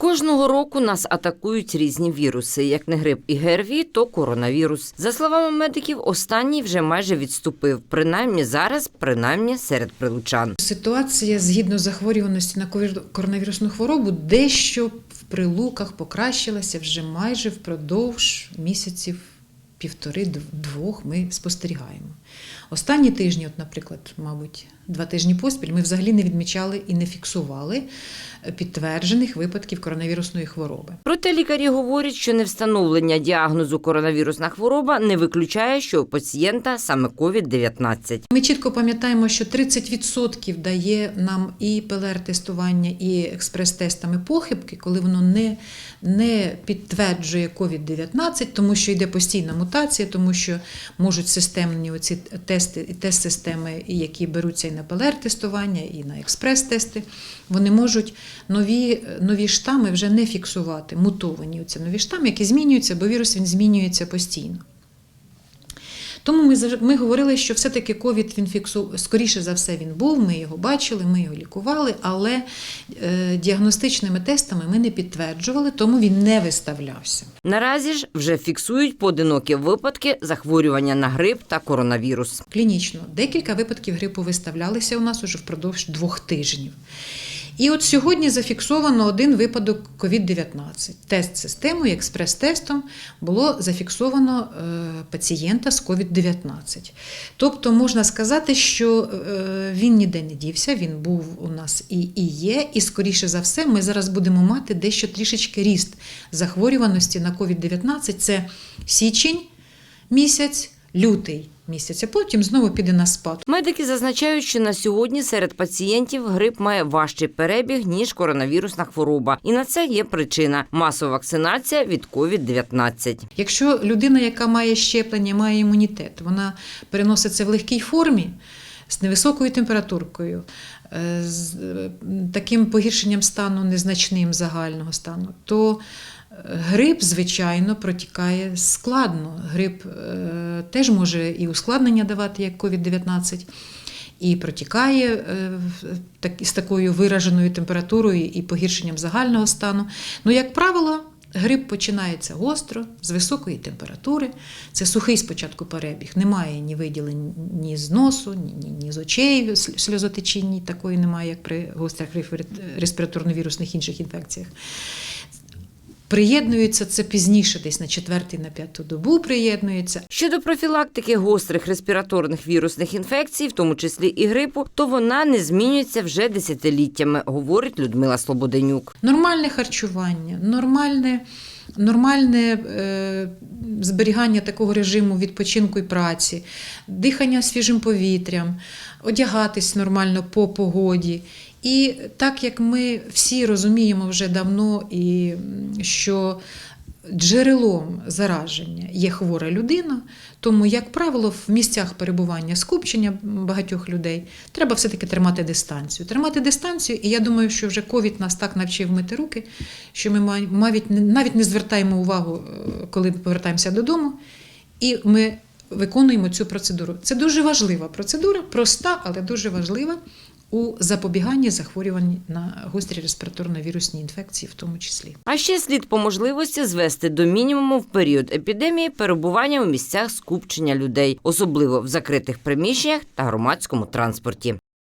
Кожного року нас атакують різні віруси, як не грип і ГРВІ, то коронавірус. За словами медиків, останній вже майже відступив. Принаймні зараз, принаймні серед прилучан. Ситуація згідно захворюваності на коронавірусну хворобу дещо в прилуках покращилася вже майже впродовж місяців півтори-двох ми спостерігаємо. Останні тижні, от, наприклад, мабуть, два тижні поспіль, ми взагалі не відмічали і не фіксували підтверджених випадків коронавірусної хвороби. Проте лікарі говорять, що невстановлення діагнозу коронавірусна хвороба не виключає, що у пацієнта саме COVID-19. Ми чітко пам'ятаємо, що 30% дає нам і ПЛР-тестування, і експрес-тестами похибки, коли воно не, не підтверджує COVID-19, тому що йде постійна мутація, тому що можуть системні оці тести і тест-системи, які беруться і на ПЛР-тестування, і на експрес-тести, вони можуть нові, нові штами вже не фіксувати, мутовані оці нові штами, які змінюються, бо вірус він змінюється постійно. Тому ми, ми говорили, що все-таки ковід він фіксу... скоріше за все він був, ми його бачили, ми його лікували, але е, діагностичними тестами ми не підтверджували, тому він не виставлявся. Наразі ж вже фіксують поодинокі випадки захворювання на грип та коронавірус. Клінічно декілька випадків грипу виставлялися у нас уже впродовж двох тижнів. І от сьогодні зафіксовано один випадок COVID-19. Тест системою, експрес-тестом було зафіксовано е, пацієнта з COVID-19. Тобто можна сказати, що е, він ніде не дівся, він був у нас і, і є, і скоріше за все, ми зараз будемо мати дещо трішечки ріст захворюваності на COVID-19. Це січень місяць, лютий місяць, а потім знову піде на спад. Медики зазначають, що на сьогодні серед пацієнтів грип має важчий перебіг ніж коронавірусна хвороба, і на це є причина масова вакцинація від COVID-19. Якщо людина, яка має щеплення, має імунітет, вона переноситься в легкій формі з невисокою температуркою, е, з е, таким погіршенням стану незначним загального стану, то е, грип, звичайно, протікає складно. Грип е, теж може і ускладнення давати, як COVID-19. І протікає е, так, з такою вираженою температурою і погіршенням загального стану. Ну, як правило, грип починається гостро, з високої температури. Це сухий спочатку перебіг. Немає ні виділень ні з носу, ні, ні, ні з очей, сльозотечінні такої немає, як при гострих респіраторно-вірусних інших інфекціях. Приєднується це пізніше, десь на четвертий, на п'яту добу приєднується. Щодо профілактики гострих респіраторних вірусних інфекцій, в тому числі і грипу, то вона не змінюється вже десятиліттями, говорить Людмила Слободенюк. Нормальне харчування, нормальне, нормальне е, зберігання такого режиму відпочинку і праці, дихання свіжим повітрям, одягатись нормально по погоді. І так як ми всі розуміємо вже давно, і що джерелом зараження є хвора людина, тому, як правило, в місцях перебування скупчення багатьох людей треба все-таки тримати дистанцію. Тримати дистанцію, і я думаю, що вже ковід нас так навчив мити руки, що ми навіть не звертаємо увагу, е, коли повертаємося додому, і ми виконуємо цю процедуру. Це дуже важлива процедура, проста, але дуже важлива у запобіганні захворювань на гострі респіраторно-вірусні інфекції, в тому числі. А ще слід по можливості звести до мінімуму в період епідемії перебування у місцях скупчення людей, особливо в закритих приміщеннях та громадському транспорті.